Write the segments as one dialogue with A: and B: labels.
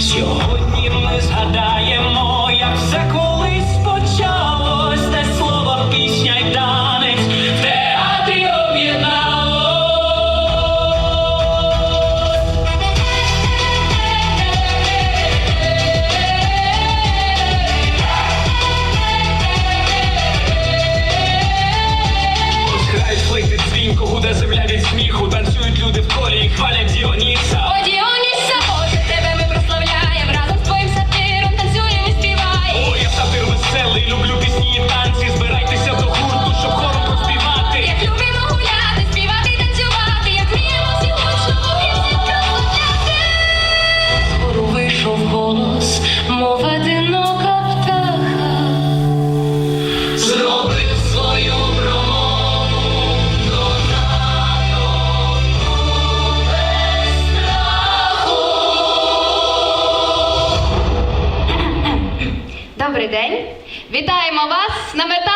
A: Сьогодні ми згадаємо. Вітаємо вас на
B: мета.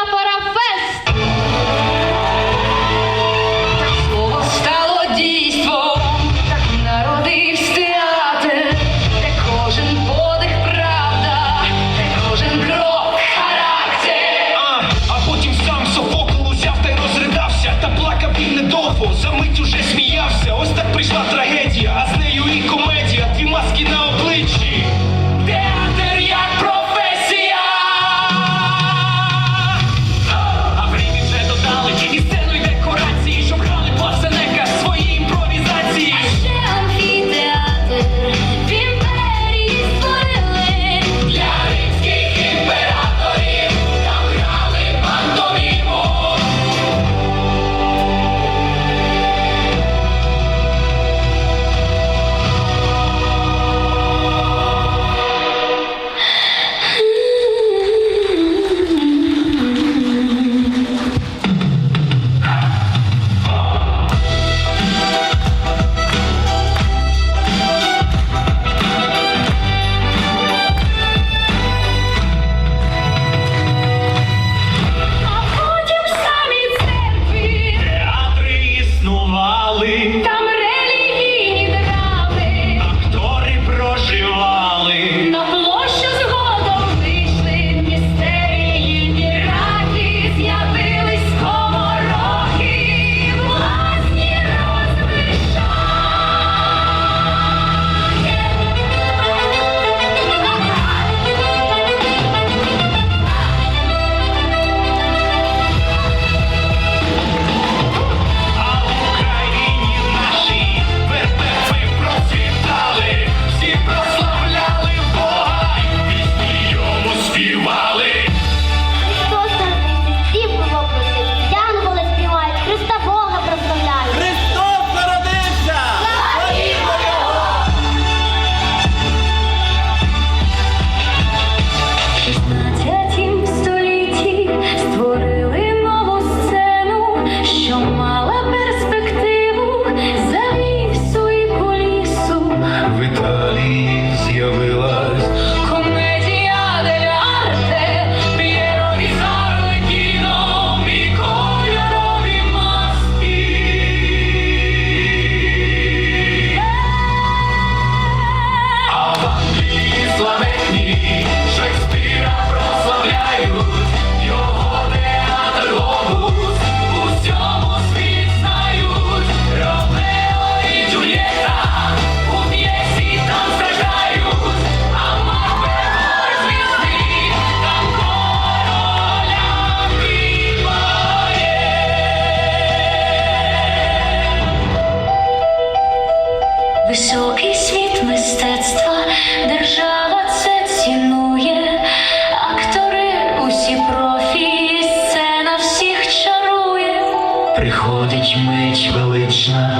B: мить велична,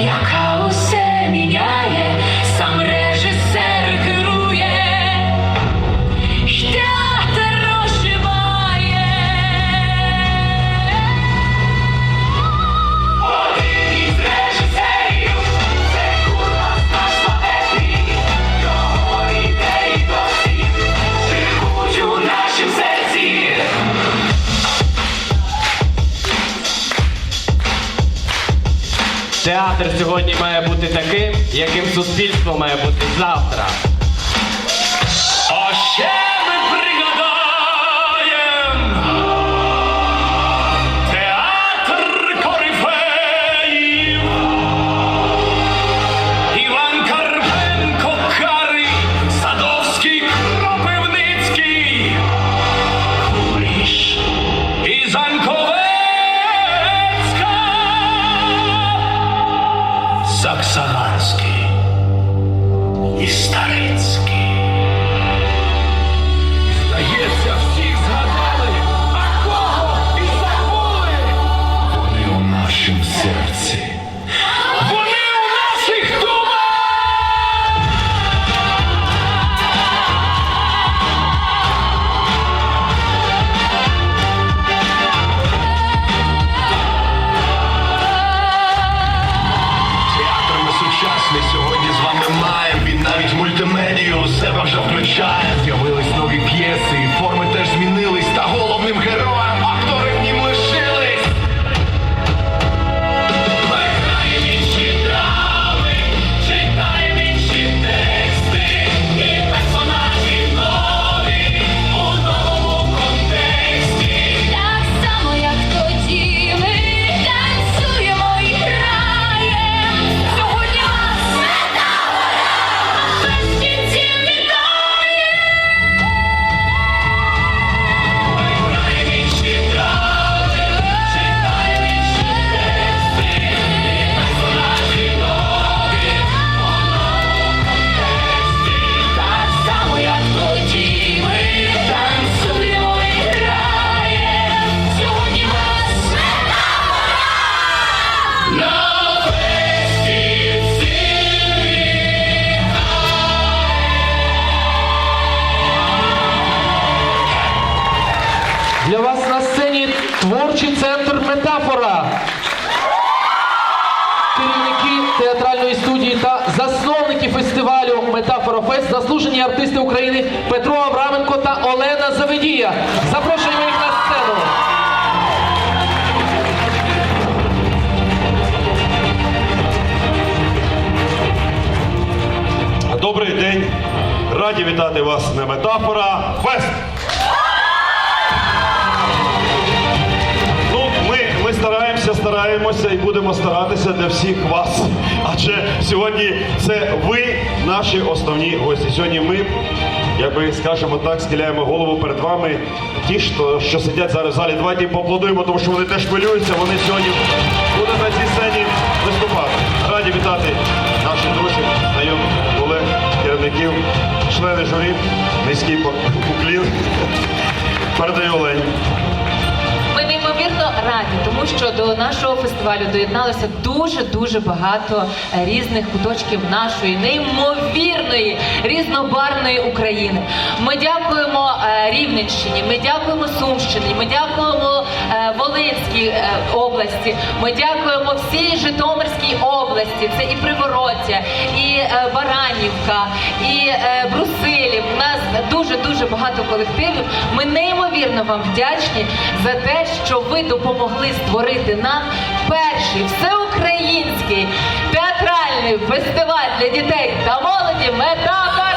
A: яка усе міняє. театр
C: сьогодні має бути таким, яким суспільство має бути завтра.
B: Още!
D: Творчий центр Метафора. Керівники театральної студії та засновники фестивалю Метафора Фест, заслужені артисти України Петро Авраменко та Олена Заведія. Запрошуємо їх на сцену.
E: Добрий день! Раді вітати вас на метафора Фест! Стараємося, і будемо старатися для всіх вас. Адже сьогодні це ви наші основні гості. Сьогодні ми, як би скажемо так, схиляємо голову перед вами. Ті, що, що сидять зараз в залі, давайте їм поаплодуємо, тому що вони теж хвилюються. Вони сьогодні будуть на цій сцені виступати. Раді вітати наших друзів, знайомих, колег, керівників, члени журі, низький уклін. Передаю Олені.
F: Раді, тому що до нашого фестивалю доєдналося дуже дуже багато різних куточків нашої неймовірної різнобарної України. Ми дякуємо е, Рівненщині, ми дякуємо Сумщині, ми дякуємо е, Волинській е, області, ми дякуємо всій Житомирській області. Це і Привороття, і Баранівка, і Брусилів. У нас дуже дуже багато колективів. Ми неймовірно вам вдячні за те, що ви допомогли створити нам перший всеукраїнський театральний фестиваль для дітей та молоді Метафора